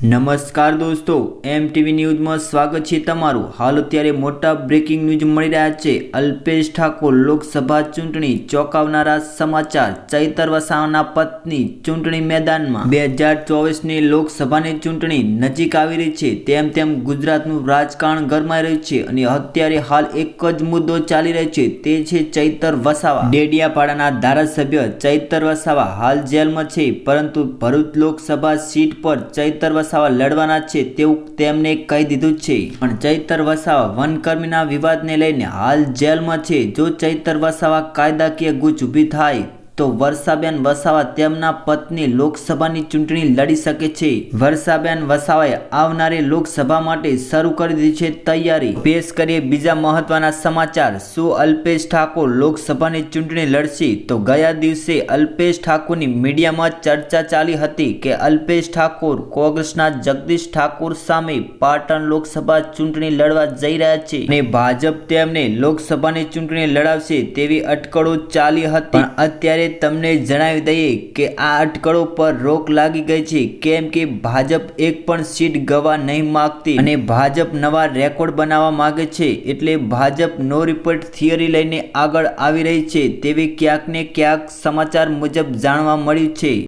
નમસ્કાર દોસ્તો એમ ટીવી ન્યૂઝમાં સ્વાગત છે તમારું. હાલ અત્યારે મોટા બ્રેકિંગ ન્યૂઝ મળી રહ્યા છે. અલ્પેશ ઠાકોર લોકસભા ચૂંટણી ચોંકાવનારા સમાચાર. ચૈતર વસાવાના પત્ની ચૂંટણી મેદાનમાં. બે હજાર ચોવીસની લોકસભાની ચૂંટણી નજીક આવી રહી છે. તેમ તેમ ગુજરાતનું રાજકારણ ગરમાઈ રહ્યું છે અને અત્યારે હાલ એક જ મુદ્દો ચાલી રહ્યો છે. તે છે ચૈતર વસાવા. ડેડિયાપાડાના ધારાસભ્ય ચૈતર વસાવા હાલ જેલમાં છે, પરંતુ ભરૂચ લોકસભા સીટ પર ચૈતર વસાવા લડવાના છે તેવું તેમને કહી દીધું છે. પણ ચૈતર વસાવા વનકર્મીના વિવાદને લઈને હાલ જેલમાં છે. જો ચૈતર વસાવા કાયદાકીય ગુચ ઊભી થાય તો વર્ષાબેન વસાવા તેમના પત્ની લોકસભાની ચૂંટણી લડી શકે છે. વર્ષાબેન વસાવાએ આવનારી લોકસભા માટે શરૂ કરી દીધી છે તૈયારી. પેશ કરીએ બીજા મહત્વના સમાચાર. શું અલ્પેશ ઠાકોર લોકસભાની ચૂંટણી લડશે? તો ગયા દિવસે અલ્પેશ ઠાકોરની મીડિયામાં ચર્ચા ચાલી હતી કે અલ્પેશ ઠાકોર કોંગ્રેસના જગદીશ ઠાકોર સામે પાટણ લોકસભા ચૂંટણી લડવા જઈ રહ્યા છે અને ભાજપ તેમને લોકસભાની ચૂંટણી લડાવશે તેવી અટકળો ચાલી હતી. અત્યારે તમને જણાવી દઈએ કે આ અટકળો પર રોક લાગી ગઈ છે, કેમ કે ભાજપ એક પણ સીટ ગવા નહીં માગતી અને ભાજપ નવા રેકોર્ડ બનાવવા માગે છે એટલે ભાજપ નો રિપોર્ટ થિયરી લઈને આગળ આવી રહી છે તેવી ક્યાંક ને ક્યાંક સમાચાર મુજબ જાણવા મળ્યું છે.